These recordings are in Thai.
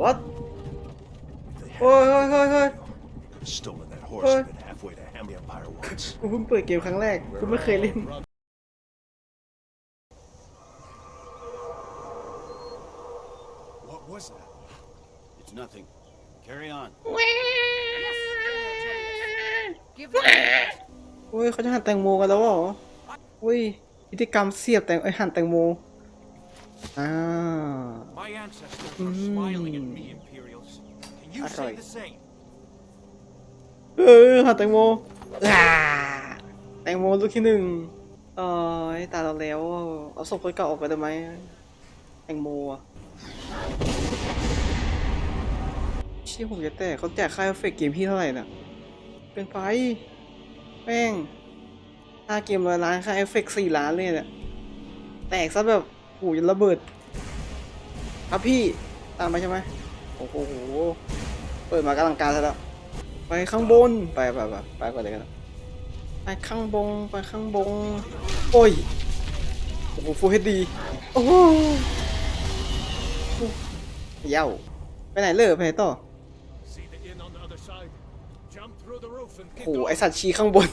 what They โอ้ย had เฮ้ยเฮ้ยเฮ้ย stolen that horse What? and been halfway to Ham Empire once. กูเพิ่งเปิดเกมครั้งแรกกูไม่เคยเล่น What was that? It's nothing. Carry on. Give them that. โอ้ยเขาจะหั่นแตงโมกันแล้วเหรออุ้ยพิธีกรรมเสียบแตงไอยหั่นแตงโม อ่า My ancestors Mm. are smiling at me, Imperials. Can you say Alright. the same? เออหั่นแตงโมอ่าแตงโมลูกที่หนึ่งเออไอ้ตาเราแล้วอะเอาศพคนเก่าออกไปได้ไหมแตงโมอะเชี่ยผมจะแตกเขาแจกค่าเอฟเฟกต์เกมพี่เท่าไหร่น่ะ เป็นไปแป้งค่าเกมละล้านค่าเอฟเฟกต์สี่ล้านเลยเนี่ยแตกซะแบบ โหูจะระเบิดครับพี่ตามไปใช่ไหมโอ้โหเปิดมากำลังการซะแล้วไปข้างบนไปไปไปไปก่อนเลยกันไปข้างบนไปข้างบนโอ้ยโอ้โหฟูเฮดดีโอ้โหเย้าไปไหนเลยไปไหนต่อโอ้โหไอสัตว์ชี้ข้างบน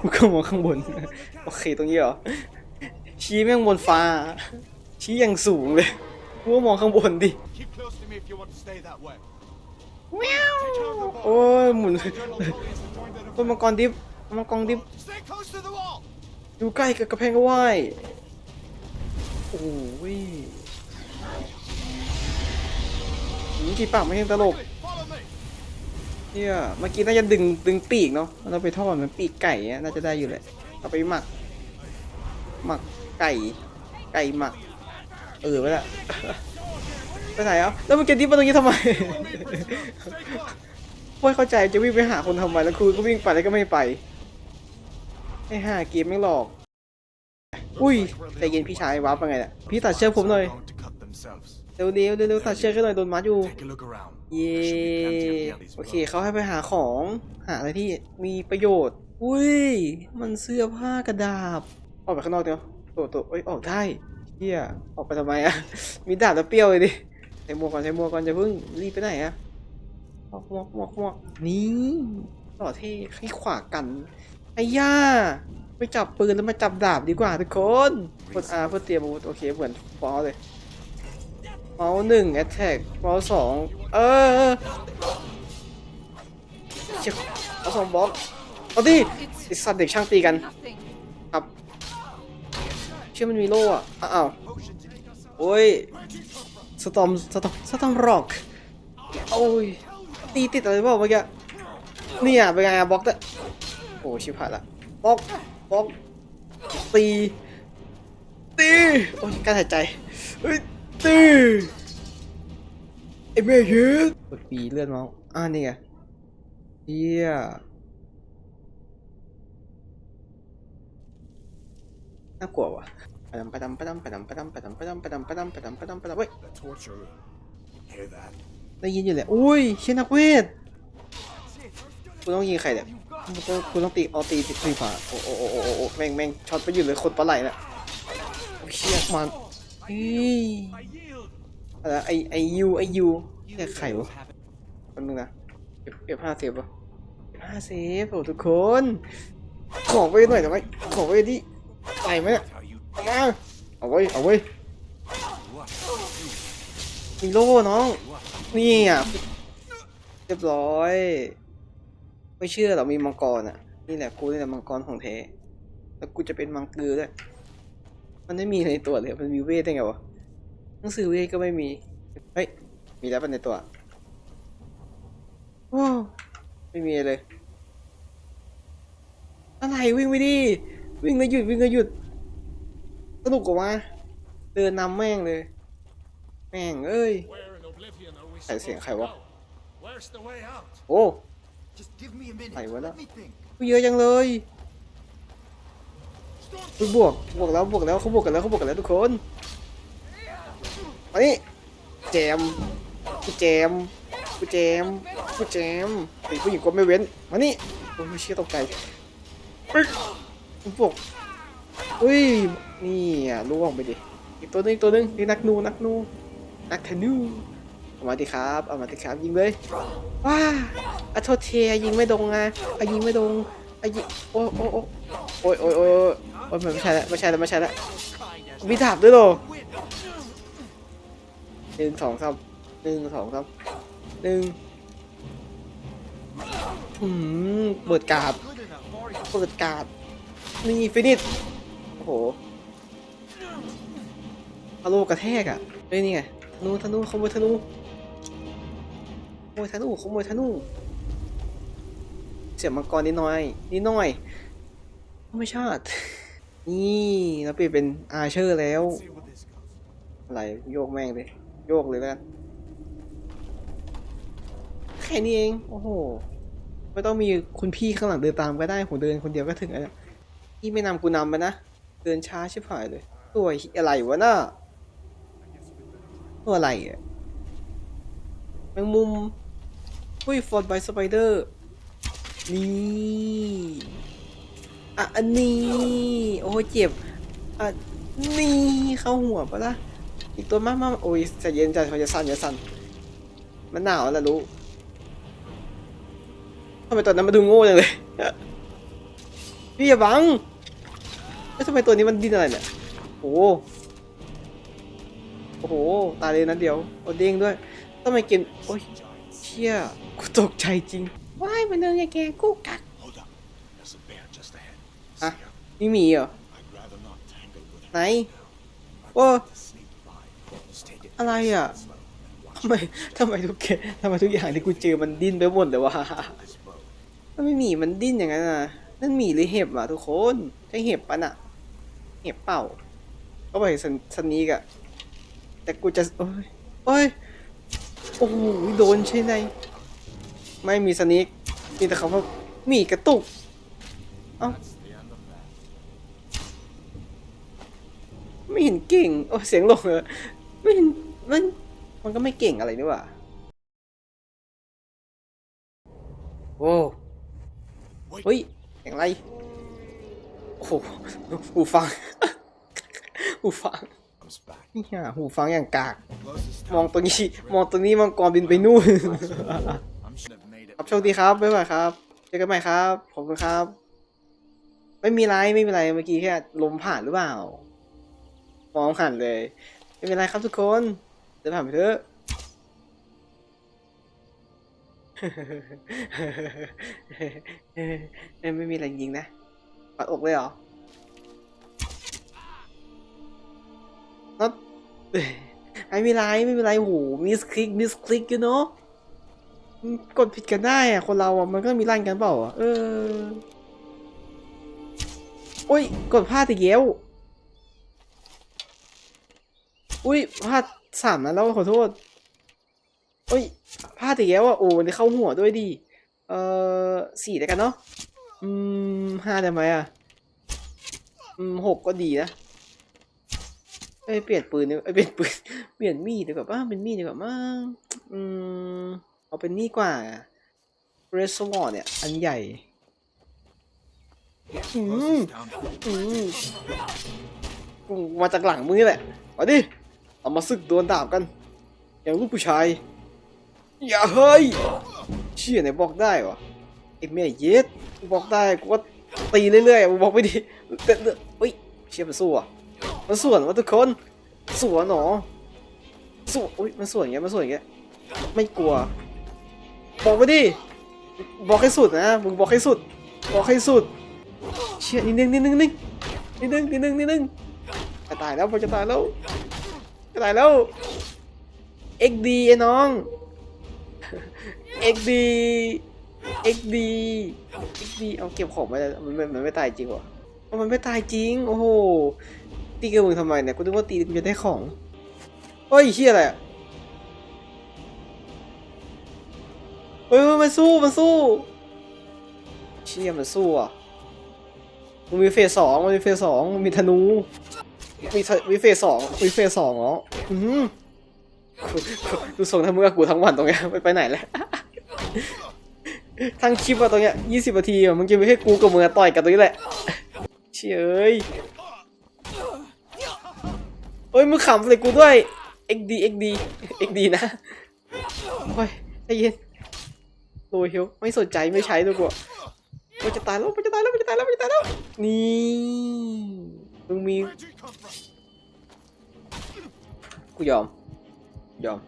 กูก็มองข้างบนโอเคตรงนี้เหรอชี้แม่งบนฟ้า ชี้อย่างสูงเลยกูก็มองข้างบนดิ Keep close to me if you want to stay that way. โอ้ยหมุนต้นมังกรดิฟต้นมังกรดิฟ Stay close to the wall. อยู่ใกล้กับกระแพงก็ไหวโอ้ยหืมกี่ปากไม่ใช่ตลก Follow me. เฮียเมื่อกี้น่าจะดึงดึงปีกเนาะเราไปทอดเหมือนปีกไก่อะน่าจะได้อยู่แหละเอาไปหมัก หมักไก่ ไก่หมัก เออไปละไปไหนอะแล้วมันจะดิฟมาตรงนี้ทำไมไม่เข้าใจจะวิ่งไปหาคนทำไมแล้วครูก็วิ่งไปแล้วก็ไม่ไปไอ้ห่าเกมไม่หลอก อุ้ยใจเย็นพี่ชายว้าร์ปไปไงเนี่ยพี่ตัดเชือกผมหน่อยเร็วเร็วเร็วๆตัดเชือกให้หน่อยโดนมัดอยู่เย้ There should be plenty of Yellies โอเคเขาให้ไปหาของหาอะไรที่มีประโยชน์ อุ้ยมันเสื้อผ้ากระดาบออกไปข้างนอกเดี๋ยวตัวตัวเอ้ยออกได้ เฮียออกไปทำไมอะมีดาบแล้วเปรี้ยวเลยดิใส่หมวกก่อนใส่หมวกก่อนอย่าเพิ่งรีบไปไหนอะหมวกหมวกหมวกหมวกนี่ต่อเท่ให้ขวากันไอ้ย่าไปจับปืนแล้วมาจับดาบดีกว่าทุกคนกด R เพื่อเตรียมอาวุธโอเคเหมือนฟอสเลยเมาส์หนึ่งแอตแทกเมาส์สองเออเชี่ยเมาส์สองบล็อกเอาดิไอสัตว์เด็กช่างตีกัน เชื่อมันมีโล่อะอ้าวโอ้ยสตอมสตอมสตอมร็อกโอ้ยตีติดอะไรเปล่าเมื่อกี้เนี่ยเป็นไงอะบล็อกแต่โอ้ชิบหายละบล็อกบล็อกตีตีโอ้ยการหายใจเฮ้ยตีไอ้แม่เย็ดกดปีเลื่อนเมาส์อ่านี่ไงเฮีย น่ากลัวว่ะไปดำไปดำไปดำไปดำไปดำไปดำไปดำไปดำไปดำไปดำไปดำไปดำเฮ้ย The torture room. Hear that? ได้ยินอยู่เลยอุ้ยเชี่ยนักเวทคุณต้องยิงใครเนี่ยคุณต้องคุณต้องตีเอาตีตีตีฝ่าโอ้โอ้โอ้โอ้โอ้โอ้แม่งแม่งช็อตไปอยู่เลยคนปลาไหลน่ะโอ้ยเชี่ยมันเฮ้ย I yield. อะไรไอไอยูไอยูเรียกใครวะคนนึงนะเอฟเอฟห้าเซฟปะเอฟห้าเซฟโอ้ทุกคน ของไปหน่อยได้ไหมของไปดิ ไปไหมเนี่ย How you เอามาเอาไว้เอาไว้มีโล่น้อง นี่อะ เรียบร้อย ไม่เชื่อหรอมีมังกรอะ นี่แหละกูนี่แหละมังกรของแท้แล้วกูจะเป็นมังกือด้วย มันไม่มีในตัวเลย มันมีเวทได้ไงวะหนังสือเวทก็ไม่มี เฮ้ย มีแล้วเป็นในตัวว้าวไม่มีเลย อะไรวิ่งไม่ดี วิ่งแล้วหยุดวิ่งแล้วหยุดสนุกกว่าเดินนำแม่งเลย แม่งเอ้ยใครเสียงใครวะ go? Where's the way out? โอ้ Just give me a minute. Ay, wala. Let me think. เยอะจังเลยอุ๊ยบวกบวกแล้วบวกแล้วเขาบวกกันแล้วเขาบวกกันแล้วทุกคนมานี่แจมกูแจมกูแจมกูแจมตีผู้หญิงก็ไม่เว้นมานี่โอ้ยเชี่ยตกใจ ปกบวกอุ้ย นี่อะล่วงไปดิ อีกตัวนึงอีกตัวนึงนี่นักนูนักนูนักธนูเอามาติครับเอามาติครับยิงเลยว้าอะโทษเทียยิงไม่ตรงไงอะยิงไม่ตรงอะยิงโอ้โอ้โอ้โอ้ยโอ้ยโอ้ยโอ้ยไม่ใช่ล้วไม่ใช่ล้วไม่ใช่ล้วมีดาบด้วยหรอหนึ่งสองสามหนึ่งสองสามหนึ่งอืมเปิดกาบ Good enough for you. เปิดกาบ นี่ฟินิชโอ้โหฮาโลกระแทกอะเฮ้ยนี่ไงธนูธนูขโมยธนูขโมยธนูขโมยธนูเสียบมังกรนิดหน่อยนิดหน่อยไม่ชาตินี่เราเปลี่ยนเป็นอาเชอร์แล้วอะไรโยกแม่งเลยโยกเลยแล้วแค่นี้เอง โอ้โห ไม่ต้องมีคุณพี่ข้างหลังเดินตามก็ได้ ผมเดินคนเดียวก็ถึงแล้ว พี่ไม่นำกูนำไปนะ เดินช้าชิบหายเลย ตัวอะไรวะน่ะตัวอะไรอะแมงมุมหุ้ยฟอร์ดไบสไปเดอร์นี่อะอันนี้ โอ้เจ็บอะนี่เข้าหัวปะล่ะอีกตัวมากมากโอ้ยใจเย็นใจจะสั่นจะสั่นมันหนาวแล้วรู้ทำไมตัวนั้นมาดูโง่จังเลยพี่อย่าบัง ทำไมตัวนี้มันดิ้นอะไรเนี่ยโอ้โหโอ้โห ตายเลยนัดเดียวโอเด้งด้วยทำไมกินโอ้ยเชี่ยกูตกใจจริงว้ายมันเดินไงแกกูกัก Hold up. There's a bear just ahead. Huh? See her? นี่หมีเหรอ I'd rather not tangle with ไหน her. โอ้ To sneak by. Just take it อะไรอะ slow and watch ทำไมทำไมทุกเกทำไมทุกอย่างที่กูเจอมันดิ้นไปหมดเลยวะ this bow. มันไม่หมีมันดิ้นอย่างนั้นนะนั่นหมีหรือเห็บอะทุกคนใช่เห็บปะน่ะ เห็บเป่าก็ไปสนสนนี้กะแต่กูจะ โอ้ยโอ้ยโอ้โหโดนใช่ไหมไม่มีสนิกมีแต่คำว่ามีกระตุก เอ้า ไม่เห็นเก่ง โอ้เสียงลงเลยไม่เห็นมันมันก็ไม่เก่งอะไรนี่หว่าโอ้เฮ้ยอย่างไร โอ้โหหูฟัง หูฟังนี่ฮะหูฟังอย่างกาก มองตรงนี้ มองตรงนี้มังกรบินไปนู่น ครับโชคดีครับ บ๊ายบายครับ เจอกันใหม่ครับ ขอบคุณครับ ไม่มีไรไม่มีไร เมื่อกี้แค่ลมผ่านหรือเปล่า มองผ่านเลย ไม่เป็นไรครับทุกคนเดินผ่านไปเถอะไม่มีอะไรจริงนะ ปัดอกเลยเหรอ not ไม่มีไรไม่มีไรโหมิสคลิกมิสคลิกอยู่เนาะกดผิดกันได้อะคนเราอะมันก็มีร่างกันเปล่าอะเออโอ้ยกดพลาดอีกแล้วอุ้ยพลาดสามนัดแล้วขอโทษโอ้ยพลาดอีกแล้วอะโอ้มันเข้าหัวด้วยดิเออสี่แล้วกันเนาะ อืมห้าได้ไหมอะ อืมหกก็ดีนะเอ้ยเปลี่ยนปืนดีกว่าเอ้ยเปลี่ยนปืน เปลี่ยนมีดดีกว่าบ้างเป็นมีดดีกว่ามั้งอืมเอาเป็นนี่กว่าเรสวอร์เนี่ย อันใหญ่ อืมอืมกูมาจากหลังมึงนี่แหละมาดิเอามาซึกดวลดาบกัน อย่างลูกผู้ชาย อย่าเฮ้ย เชี่ยไหนบอกได้วะไอ้แม่เย็ด กูบอกได้กูก็ตีเรื่อยๆมึงบอกไม่ดีเตือดเฮ้ยเชี่ยมันสู้อะมันส่วนวะทุกคนสวนหนอสวนอุ้ยมันส่วนอย่างเงี้ยมันส่วนอย่างเงี้ยไม่กลัวบอกไปดิบอกให้สุดนะมึงบอกให้สุดบอกให้สุดเชี่ยนิดนึงนิดนึงนิดนึงนิดนึงนิดนึงจะตายแล้วพอจะตายแล้วจะตายแล้ว XD ไอ้น้อง XD XD XD เอาเก็บของไปแล้วมันมันไม่ตายจริงวะมันไม่ตายจริง โอ้โห ตีกับมึงทำไมเนี่ยกูนึกว่าตีกูจะได้ของเฮ้ยเชี่ยอะไรอะเฮ้ยมันสู้มันสู้เชี่ยมันสู้อะมันมีเฟสสองมันมีเฟสสองมันมีธนูมีมีเฟสสองมีเฟสสองเหรออือดูส่งทำมือกับกูทั้งวันตรงเนี้ยไม่ไปไหนแล้ว ทั้งคลิปอะตรงเนี้ยยี่สิบนาทีอะมึงจะไม่ให้กูกับมึงอะต่อยกันตรงนี้แหละเชยเอ้ยเฮ้ยมึงขำใส่กูด้วย XD XD XD นะโอ้ยใจเย็นโลเฮลไม่สนใจไม่ใช้ด้วยกูมันจะตายแล้วมันจะตายแล้วมันจะตายแล้วมันจะตายแล้วนี่มึงมีกูยอมยอม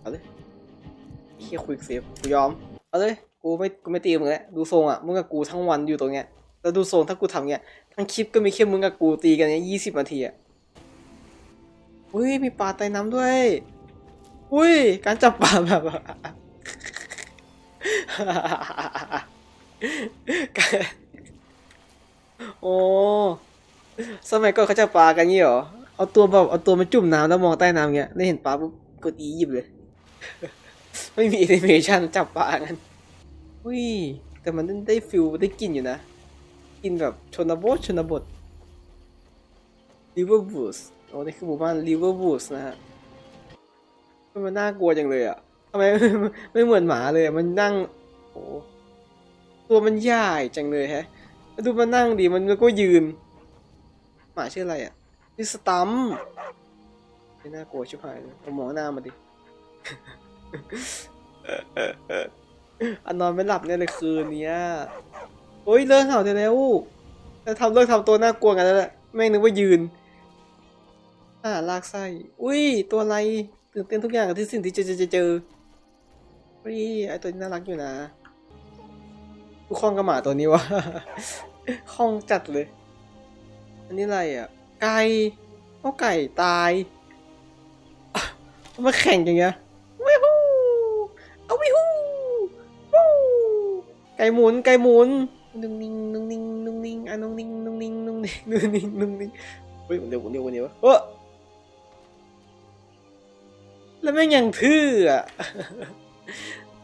เอาเลยเฮียควิกเซฟกูยอมเอาเลย กูไม่กูไม่ตีมึงแล้วดูทรงอะมึงกับกูทั้งวันอยู่ตรงเนี้ยแล้วดูทรงถ้ากูทำเงี้ยทั้งคลิปก็มีแค่มึงกับกูตีกันเนี้ยยี่สิบนาทีอะอุ้ยมีปลาใต้น้ำด้วยอุ้ยการจับปลาแบบการโอ้สมัยก่อนเขาจะปลากันงี้เหรอ เอาตัวแบบเอาตัวมาจุ่มน้ำแล้วมองใต้น้ำเงี้ย ได้เห็นปลาปุ๊บกดอีหยิบเลย ไม่มีแอนิเมชันจับปลากัน อุ้ยแต่มันได้ฟิลได้กลินอยู่นะ กินแบบชนบทชนบท River Woods โอ้นี่คือหมู่บ้าน River Woods นะฮะมันน่ากลัวจังเลยอะทำไมไม่เหมือนหมาเลยอะมันนั่งโอ้ตัวมันใหญ่จังเลยแฮะดูมันนั่งดีมันก็ยืน หมาชื่ออะไรอะชื่สตัมไม่น่ากลัวชิบหายเลยเอาหมองหน้ามาดิ อันนอนไม่หลับเนี่ยเลยคืนเนี้ยโอ้ยเลิกเห่าได้แล้วแต่ทำเลิกทำตัวน่ากลัวกันแล้วแหละแม่งนึกว่ายืนอ่าลากไส้อุ้ยตัวอะไรตื่นเต้นทุกอย่างกับที่สิ่งที่เจอเจอเจออุ้ยไอตัวนี้น่ารักอยู่นะกูคล้องกับหมาตัวนี้วะคล้องจัดเลย อันนี้อะไรอะ ไก่เอาไก่ตายอะเอามาแข่งอย่างเงี้ย ไก่หมุนไก่หมุนนุ่งนิ่งนุ่งนิ่งนุ่งนิ่งอะนุ่งนิ่งนุ่งนิ่งนุ่งนิ่งนุ่งนิ่งนุ่งนิ่งเฮ้ยเร็วเร็วเร็วเออแล้วแม่งยังทื่ออะ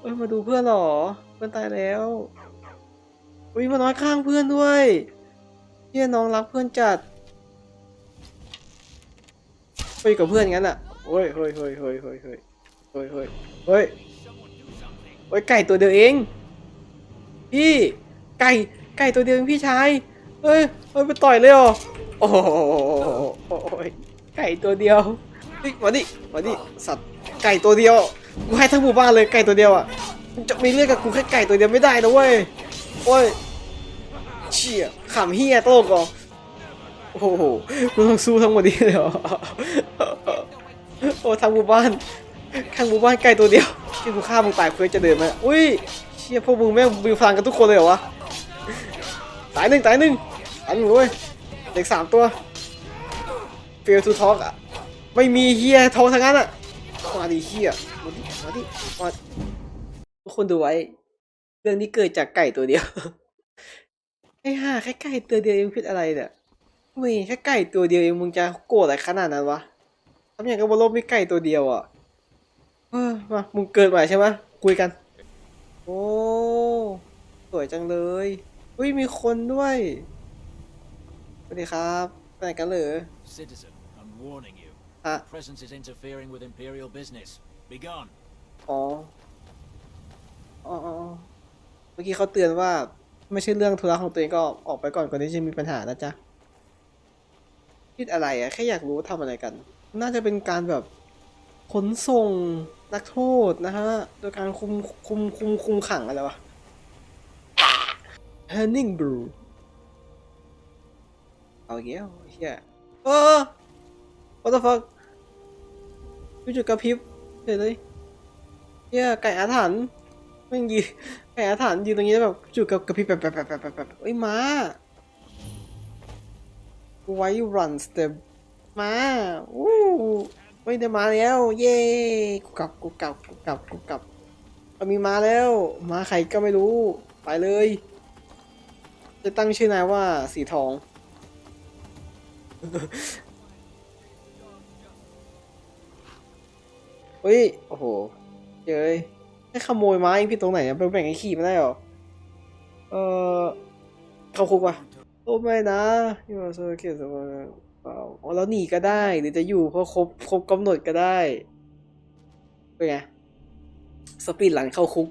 เอ้ยมาดูเพื่อนเหรอเพื่อนตายแล้วอุ้ยมาน้อยข้างเพื่อนด้วยเฮียน้องรักเพื่อนจัดไปกับเพื่อนงั้นอะโอ้ยเฮ้ยเฮ้ยเฮ้ยเฮ้ยเฮ้ยเฮ้ยเฮ้ยเฮ้ยโอ้ยไก่ตัวเดียวเอง พี่ไก่ไก่ตัวเดียวเองพี่ชายเฮ้ยเฮ้ยไปต่อยเลยเหรอโอ้โหโอ้ยไก่ตัวเดียวเฮ้มาดิมาดิสัตว์ไก่ตัวเดียวกูให้ทั้งหมู่บ้านเลยไก่ตัวเดียวอะมึงจะมีเรื่องกับกูแค่ไก่ตัวเดียวไม่ได้นะเว้ยโอ้ยเชี่ยขำเฮียโต้ก่อโอ้โหกูต้องสู้ทั้งหมดนี้เลยเหรอโอ้ทั้งหมู่บ้านทั้งหมู่บ้านไก่ตัวเดียวที่กูฆ่ามึงตายเพื่อจะเดินมาอุ้ย ชี่ยพวกมึงแม่งมีพลังกันทุกคนเลยเหรอวะตายหนึ่งตายหนึ่งตายหนึ่งเว้ยเด็กสามตัว fail to talk อะไม่มีเฮียทองทั้งนั้นอะมาดิเฮียมาดิมาดิมาทุกคนดูไว้ เรื่องนี้เกิดจากไก่ตัวเดียวไอ้ห่าแค่ไก่ตัวเดียวเองผิดอะไรเนี่ยเว้ยแค่ไก่ตัวเดียวเองมึงจะโกรธอะไรขนาดนั้นวะทำอย่างกับบนโลกมีไก่ตัวเดียวอะเออมามึงเกิดใหม่ใช่ไหมคุยกัน โอ้ สวยจังเลยอุ้ยมีคนด้วย สวัสดีครับไปไหนกันเหรอ Citizen, I'm warning you. ฮะ Presence is interfering with Imperial business. Be gone. อ๋ออ๋ออ๋อเมื่อกี้เขาเตือนว่า ไม่ใช่เรื่องธุระของตัวเองก็ออกไปก่อนก่อนที่จะมีปัญหานะจ๊ะคิดอะไรอะแค่อยากรู้ว่าทำอะไรกัน น่าจะเป็นการแบบขนส่ง นักโทษนะฮะ โดยการคุมคุมคุมคุมขังอะไรวะ Henning Brew เอาอีกแล้วเฮียเออ what the fuck ยูจุดกระพริบเฉยเลยเฮียไก่อาถรรพ์แม่งยืนไก่อาถรรพ์ยืนตรงนี้แบบจุดกับกระพริบแบบแบบแบบแบบแบบเอ้ยม้าไว้รันสเต็ปมาอู้ เฮ้ยได้มาแล้ว เย้กูกลับกูกลับกูกลับกูกลับมีมาแล้วมาใครก็ไม่รู้ ไปเลย จะตั้งชื่อนายว่าสีทอง เฮ้ย โอ้โหเย้ยให้ขโมยไม้พี่ตรงไหนอะไปแบ่งให้ขี่ไม่ได้หรอ เออเข้าคุกว่ะโอ้ไม่นะอยู่โซ เปล่าอ๋อแล้วหนีก็ได้หรือจะอยู่เพราะครบครบกำหนดก็ได้เป็นไงสปีดหลังเข้าคุก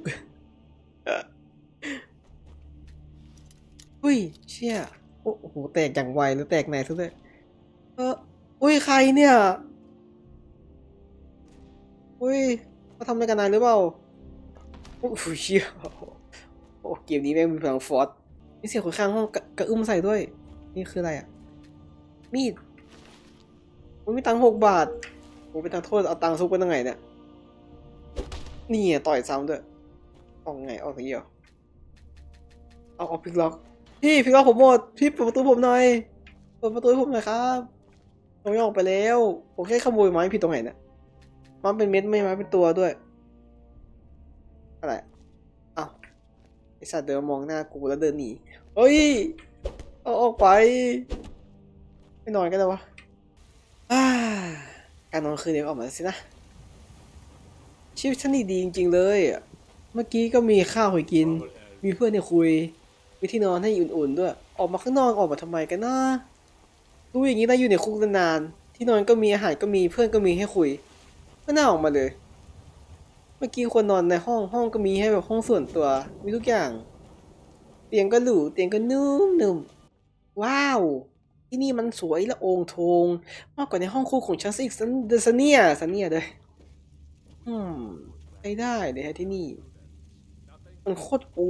อุ้ยเชี่ยโอ้โหแตกอย่างไวแล้วแตกไหนทุกเลยเอออุ้ยใครเนี่ยอุ้ยเขาทำอะไรกันนายหรือเปล่าโอ้โหเชี่ยโอ้เกมนี้แม่งมีพลังฟอร์สมีเสียงคนข้างห้องกระอึมใส่ด้วย นี่คืออะไรอะ มีดมันมีตังหกบาทผมเป็นทางโทษเอาตังซุกไว้ตรงไหนเนี่ยนี่อะต่อยซ้ำด้วยออกไงออกอย่างนี้เหรอเอาเอาพิกล็อกพี่พิกล็อกผมหมดพี่เปิดประตูผมหน่อยเปิดประตูผมหน่อยครับผมไม่ออกไปแล้วผมแค่ขโมยไม้ผิดตรงไหนเนี่ยมันเป็นเม็ดไม่ไม้เป็นตัวด้วยอะไรอ้าวไอสัตว์เดินมองหน้ากูแล้วเดินหนีเฮ้ยเอาออกไป ไม่นอนกันเลยวะการนอนคืนนี้ออกมาสินะ ชีวิตฉันนี่ดีจริง ๆ เลยเมื่อกี้ก็มีข้าวให้กิน มีเพื่อนให้คุย มีที่นอนให้อุ่นๆด้วย ออกมาข้างนอกออกมาทำไมกันนะรู้อย่างนี้ได้อยู่ในคุกนานๆที่นอนก็มีอาหารก็มีเพื่อนก็มีให้คุยไม่น่าออกมาเลย เมื่อกี้คนนอนในห้องห้องก็มีให้แบบห้องส่วนตัว มีทุกอย่าง เตียงก็หรูเตียงก็นุ่มนุ่มๆว้าว ที่นี่มันสวยและโองโทงมากกว่าในห้องคู่ของฉันซะอีกสันเดซันเนียซันเนียเลยอืมใช้ได้เลยฮะที่นี่มันโคตรปู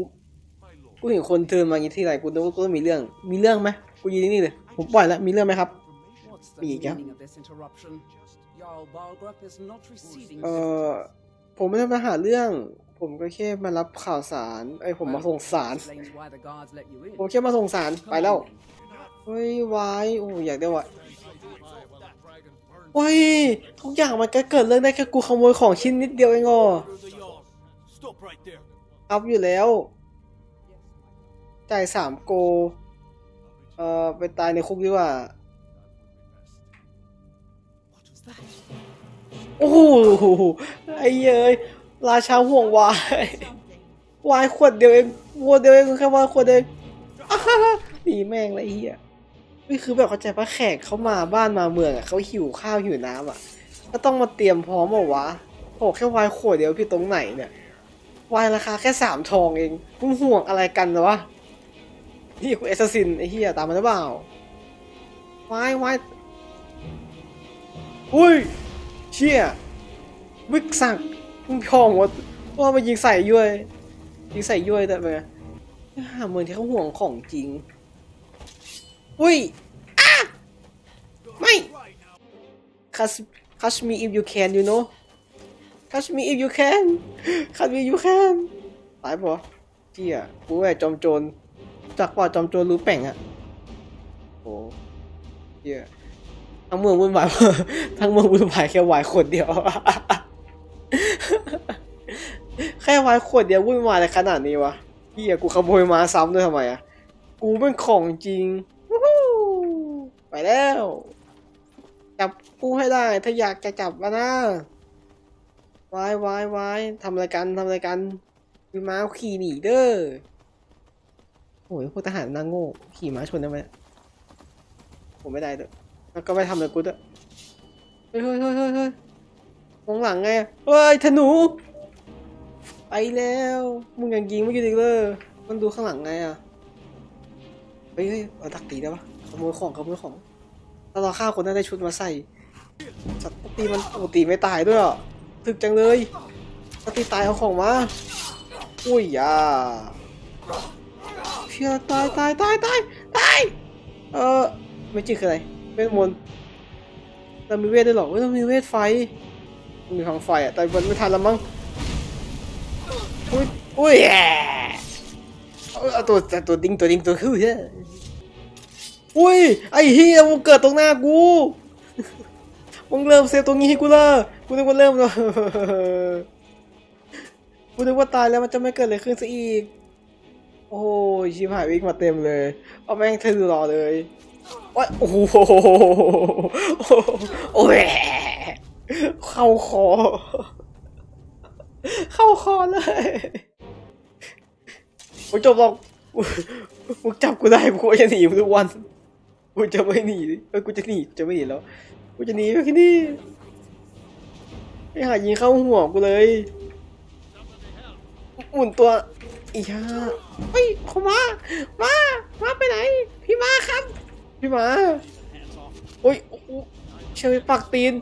กูเห็นคนเดินมาอย่างนี้ที่ไรกูนึกว่ากูต้องมีเรื่อง มีเรื่องไหมกูยืนนี่เลยผมปล่อยแล้วมีเรื่องไหมครับ What's the Big, yeah. meaning of this interruption? Jarl Balgrup is not receiving เออผมไม่ได้มาหาเรื่อง ผมก็แค่มารับข่าวสารไอ้ยผมมาส่งสาร Explains why the guards let you in. ผมแค่มาส่งสาร Come ไปแล้ว on then. เฮ้ยวายโอ้อยากได้วะเฮ้ยทุกอย่างมันก็เกิดเรื่องได้แค่กูขโมยของชิ้นนิดเดียวเองอะอัพอยู่แล้ว จ่ายสามโก เอ่อ ไปตายในคุกดีกว่า โอ้โหไอ้เย้ยราชาห่วงวายวายขวดเดียวเองวัวเดียวเองแค่วายขวดเดียวหนีแม่งเลยไอ้เฮีย นี่คือแบบเข้าใจปะแขกเขามาบ้านมาเมืองอะเขาหิวข้าวหิวน้ำอะ ก็ต้องมาเตรียมพร้อมเหรอวะโอ้แค่วายขวดเดียวพี่ตรงไหนเนี่ยวายราคาแค่สามทองเองมึงห่วงอะไรกันเหรอวะนี่กูเอสซินไอ้เฮียตามมาหรือเปล่าวายวายอุ้ยเชี่ยวิกสักมึงพองวะว่ามายิงใส่ย้วยยิงใส่ย้วยแต่ไงหาเมืองที่เขาห่วงของจริง อุ้ยอ้าไม่ catch catch me if you can you know catch me if you can catch me if you can ตายปะเี่ยกูแอบจอมโจรจากป่าจอมโจรรู้แป่งอะโอ้เชี่ยทั้งเมืองวุ่นวายทั้งเมืองวุ่นวายแค่วายขวดเดียว แค่วายขวดเดียววุ่นวายอะไรขนาดนี้วะเฮียกูขโมยมาซ้ำด้วยทำไมอะกูเป็นของจริง ไปแล้ว จับกูให้ได้ ถ้าอยากจะจับมานะวายวายวายทำอะไรกันทำอะไรกันมีม้าขี่หนีเด้อโอ้ยพวกทหารนางโง่ขี่ม้าชนได้ไหมผมไม่ได้เด้อแล้วก็ไม่ทำอะไรกูเฮ้ยเฮ้ยเฮ้ยเฮ้ยเฮ้ยมองหลังไงเฮ้ยธนูไปแล้วมึงยังยิงไม่หยุดอีกเลยมันดูข้างหลังไงอะเฮ้ยเฮ้ยเอาดักตีได้ปะขโมยของขโมยของ แล้วเราฆ่าคนนั้ได้ชุดมาใส่สัตว์ตีมันปกติไม่ตายด้วยอะถึกจังเลยถ้าตีตายเอาของมาอุ้ยยาเชี่ยตายตายตายตายตายเออไม่จริงคืออะไรเวทมนต์เรามีเวทได้หรอเว้ยเรามีเวทไฟมีพลังไฟอะแต่มันไม่ทันแล้วมั้งอุ้ยอุ้ยแย่เอาเอาตัวตัวดิ้งตัวดิ้งตัวคือเฮ้ย อุ้ย ไอ้เฮียมึงเกิดตรงหน้ากู มึงเริ่มเซฟตรงนี้ให้กูเลยกูนึกว่าเริ่มแล้วกูนึกว่าตายแล้วมันจะไม่เกิดอะไรขึ้นซะอีก โอ้ยชิบหายวิ่งมาเต็มเลย เอาแม่งเธอดูรอเลยว่าโอ้โหโอ้ยเข้าคอ เข้าคอเลยกูจบหรอกมึงจับกูได้กูจะหนีทุกวัน กูจะไม่หนีเอ้ยกูจะหนีจะไม่หนีแล้ว กูจะหนีไปแค่นี้ไม่หายิงเข้าหัวกูเลยหมุนตัวอีห่าเฮ้ยเขามา มา มาไปไหน พี่มาครับ พี่มาโอ้ยโอ้โหเชยปักตีน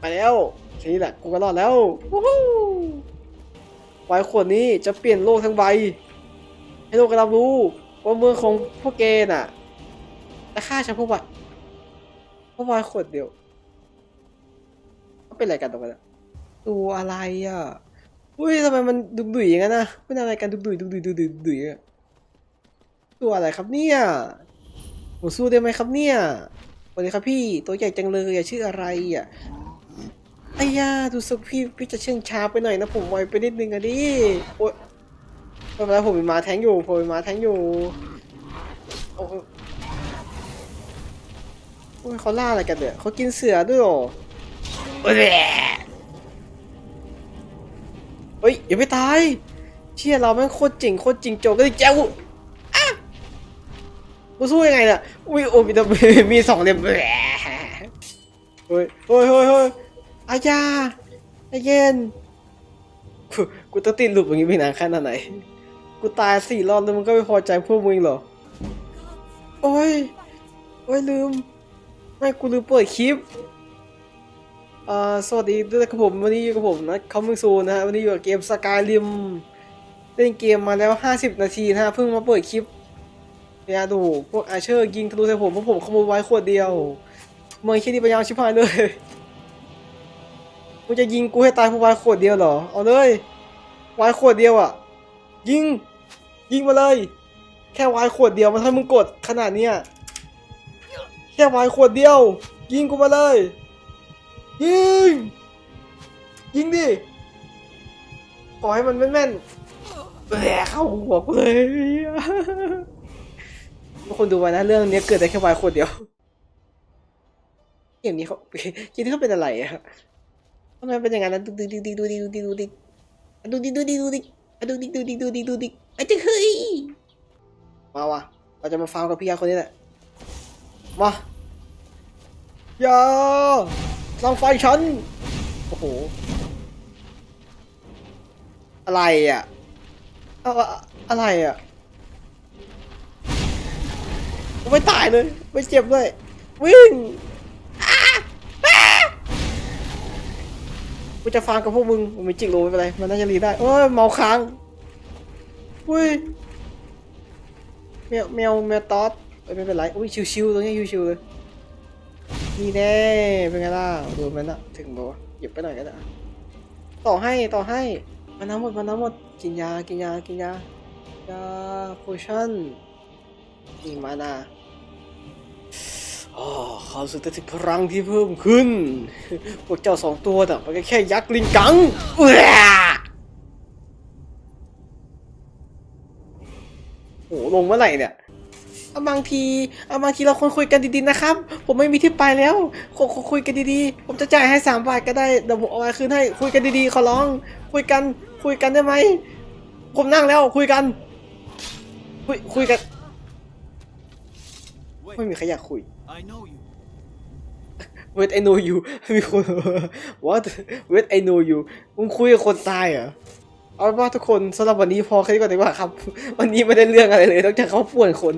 ไปแล้วแค่นี้แหละกูก็รอดแล้ววู้ฮู้ไวายขวดนี้จะเปลี่ยนโลกทั้งใบ ให้โลกรับรู้ว่าเมืองของพวกเกน่ะ จะฆ่าฉันเพราะว่าเพราะวายขวดเดียวเขาเป็นอะไรกันตรงนั้นตัวอะไรอะอุ้ยทำไมมันดุดุยอย่างนั้นนะเป็นอะไรกันดุดุยดุดุยดุดุยดุดุยอะตัวอะไรครับเนี่ยผมสู้ได้ไหมครับเนี่ยสวัสดีครับพี่ตัวใหญ่จังเลยอะชื่ออะไรอะไอ้ยาดูสึกพี่พี่จะเชื่องช้าไปหน่อยนะผมไวไปนิดนึงอะดิโอ๊ยไม่เป็นไรผมมีม้าแทงอยู่ผมมีม้าแทงอยู่โอ้ โอ้ยเขาล่าอะไรกันเนี่ยเขากินเสือด้วยเหรอเอ้เฮ้ยอย่าไปตายเชี่ยเราแม่งโคตรจริงโคตรจริงโจก็ดิแจ้วอะกูสู้ยังไงเนี่ยอุ้ยโอ้มีแต่มีสองเล่มเฮ้ยเฮ้ยเฮ้ยเฮ้ยอาญาใจเย็นกูกูต้องติดหลุมอย่างนี้ไปนานขนาดไหนกูตายสี่รอบแล้วมึงก็ไม่พอใจพวกมึงเหรอ โอ้ย โอ้ยลืม ไม่กูลืมเปิดคลิปเอ่อสวัสดีด้วยนะครับผมวันนี้อยู่กับผมนะคอมมิงซูนะฮะวันนี้อยู่กับเกมสกายริมเล่นเกมมาแล้ว 50 นาทีนะฮะเพิ่งมาเปิดคลิปเนี่ยดูพวกอาเชอร์ยิงทะลุใส่ผมเพราะผมขโมยไว้ขวดเดียวเมื่อคิดดีไปยังชิบหายเลยมึงจะยิงกูให้ตายเพราะไว้ขวดเดียวเหรอเอาเลยไว้ขวดเดียวอะ ยิงยิงมาเลย แค่วายขวดเดียวมันทำให้มึงกดขนาดเนี้ย แค่วายขวดเดียว ยิงกูมาเลย ยิง ยิงดิขอให้มันแม่นๆแหลเข้าหัวกูเลยทุกคนดูไว้นะเรื่องนี้เกิดได้แค่วายขวดเดียวเกมนี้เขาเกมนี้เขาเป็นอะไรอะทำไมเป็นอย่างนั้นะดูดิดูดิดูดิดูดิดูดิดูดิดูดิดูดิดูดิดูดิดูดิดูดิไอ้เจ้าเฮ้ยมาวะเราจะมาฟาวกับพี่ยาคนนี้แหละมา อย่าลองไฟฉัน โอ้โห อะไรอะอะอะอะไรอะไม่ตายเลย ไม่เจ็บด้วย วิ่งอ้าอ้ากูจะฟาร์มกับพวกมึงมันมีจิกโลไม่เป็นไร มันน่าจะรีได้โอ้ย เมาค้างอุ้ยแมวแมวแมวตอดไม่เป็นไร อุ้ยชิวๆตรงนี้ชิวๆเลย นี่แน่เป็นไงล่ะโดนมันอะถึงบอกว่าหยิบไปหน่อยก็ได้ต่อให้ต่อให้มันน้ำหมดมันน้ำหมดกินยากินยากินยายาโพชั่นนี่มานาอ๋อเขาสุดแต่ถึงพลังที่เพิ่มขึ้น พวกเจ้าสองตัวน่มันก็แค่ยักษ์ลิงกังอื้อโอ้โหลงเมื่อไหร่เนี่ย บางทีเอาบางทีเราควรคุยกันดีๆนะครับ ผมไม่มีที่ไปแล้วขอขอคุยกันดีๆ ผมจะจ่ายให้สามบาทก็ได้เดี๋ยวผมเอาไว้คืนให้คุยกันดีๆขอร้อง คุยกันคุยกันได้ไหมผมนั่งแล้วคุยกัน คุยคุยกัน Wait, ไม่มีใครอยากคุย I know you. Wait I know you มีคน What Wait I know you มึงคุยกับคนตายเหรอเอาเป็นว่าทุกคนสำหรับวันนี้พอแค่นี้ก่อนดีกว่าครับ วันนี้ไม่ได้เรื่องอะไรเลยนอกจากเขาป่วนคน